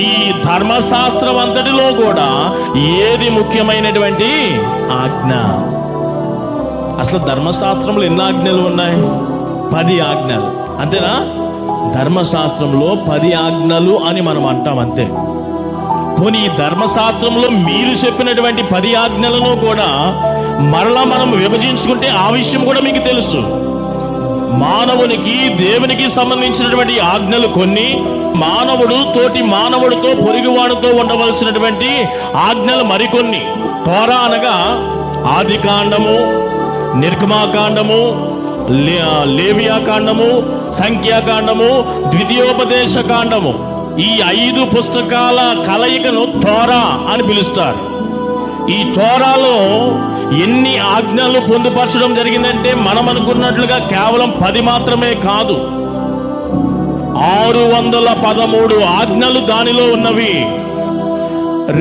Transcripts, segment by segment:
ఈ ధర్మశాస్త్రం అంతటిలో కూడా ఏది ముఖ్యమైనటువంటి ఆజ్ఞ? అసలు ధర్మశాస్త్రంలో ఎన్ని ఆజ్ఞలు ఉన్నాయి? పది ఆజ్ఞలు. అంతేనా? ధర్మశాస్త్రంలో పది ఆజ్ఞలు అని మనం అంటాం అంతే. పోనీ ఈ ధర్మశాస్త్రంలో మీరు చెప్పినటువంటి పది ఆజ్ఞలను కూడా మరలా మనం విభజించుకుంటే ఆ విషయం కూడా మీకు తెలుసు. మానవునికి దేవునికి సంబంధించినటువంటి ఆజ్ఞలు కొన్ని మానవుడు తోటి మానవుడితో పొరుగువాడితో ఉండవలసినటువంటి ఆజ్ఞలు మరికొన్ని. తోరా అనగా ఆది కాండము నిర్గమాకాండము లేవియాకాండము సంఖ్యాకాండము ద్వితీయోపదేశ కాండము ఈ ఐదు పుస్తకాల కలయికను తోరా అని పిలుస్తారు. ఈ తోరాలో ఎన్ని ఆజ్ఞలు పొందుపరచడం జరిగిందంటే మనం అనుకున్నట్లుగా కేవలం పది మాత్రమే కాదు. ఆరు వందల పదమూడు ఆజ్ఞలు దానిలో ఉన్నవి.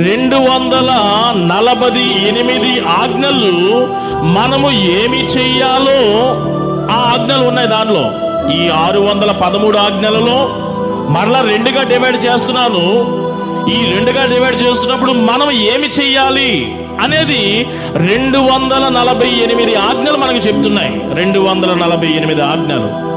రెండు వందల నలభై ఎనిమిది ఆజ్ఞలు మనము ఏమి చెయ్యాలో ఆ ఆజ్ఞలు ఉన్నాయి దానిలో. ఈ ఆరు వందల పదమూడు ఆజ్ఞలలో మరలా రెండుగా డివైడ్ చేస్తున్నాను. ఈ రెండుగా డివైడ్ చేస్తున్నప్పుడు మనం ఏమి చెయ్యాలి అనేది రెండు వందల నలభై ఎనిమిది ఆజ్ఞలు మనకు చెప్తున్నాయి. రెండు వందల నలభై ఎనిమిది ఆజ్ఞలు.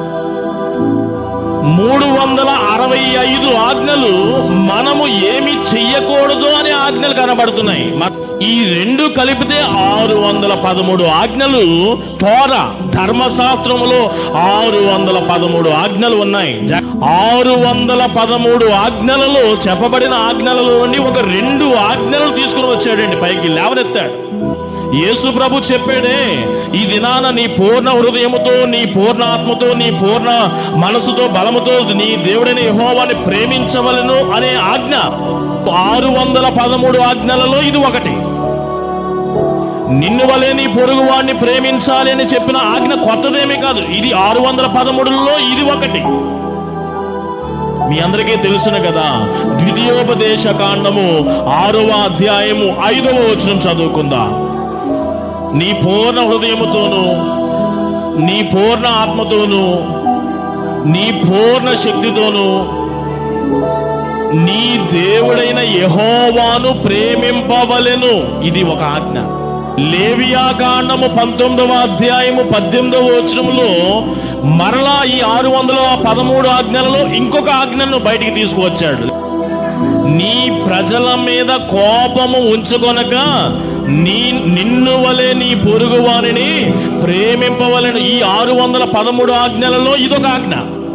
మూడు వందల అరవై ఐదు ఆజ్ఞలు మనము ఏమి చెయ్యకూడదు అనే ఆజ్ఞలు కనబడుతున్నాయి. ఈ రెండు కలిపితే ఆరు వందల పదమూడు ఆజ్ఞలు తోర ధర్మశాస్త్రములో ఆరు వందల పదమూడు ఆజ్ఞలు ఉన్నాయి. జ- ఆరు వందల పదమూడు ఆజ్ఞలలో చెప్పబడిన ఆజ్ఞలలో ఒక రెండు ఆజ్ఞలు తీసుకుని వచ్చాడండి పైకి లేవనెత్తాడు. యేసు ప్రభు చెప్పాడే ఈ దినాన నీ పూర్ణ హృదయముతో నీ పూర్ణ ఆత్మతో నీ పూర్ణ మనసుతో బలముతో నీ దేవుడిని హోవాన్ని ప్రేమించవలను అనే ఆజ్ఞ. ఆరు వందల పదమూడు ఆజ్ఞలలో ఇది ఒకటి. నిన్ను వలే నీ పొరుగు వాడిని ప్రేమించాలి అని చెప్పిన ఆజ్ఞ కొత్తదేమీ కాదు. ఇది ఆరు వందల పదమూడులో ఇది ఒకటి. మీ అందరికీ తెలుసును కదా ద్వితీయోపదేశ కాండము ఆరవ అధ్యాయము ఐదవ వచనం చదువుకుందాం. నీ పూర్ణ హృదయముతోను నీ పూర్ణ ఆత్మతోను నీ పూర్ణ శక్తితోను నీ దేవుడైన యెహోవాను ప్రేమింపవలెను. ఇది ఒక ఆజ్ఞ. లేవియా కాండము పంతొమ్మిదవ అధ్యాయము పద్దెనిమిదవ వచనములో మరలా ఈ ఆరు వందల పదమూడు ఆజ్ఞలలో ఇంకొక ఆజ్ఞను బయటికి తీసుకువచ్చాడు. నీ ప్రజల మీద కోపము ఉంచుకొనక నీ నిన్ను వలె నీ పొరుగు వారిని ప్రేమింపవలను. ఈ ఆరు వందల పదమూడు ఆజ్ఞలలో ఇదొక ఆజ్ఞ.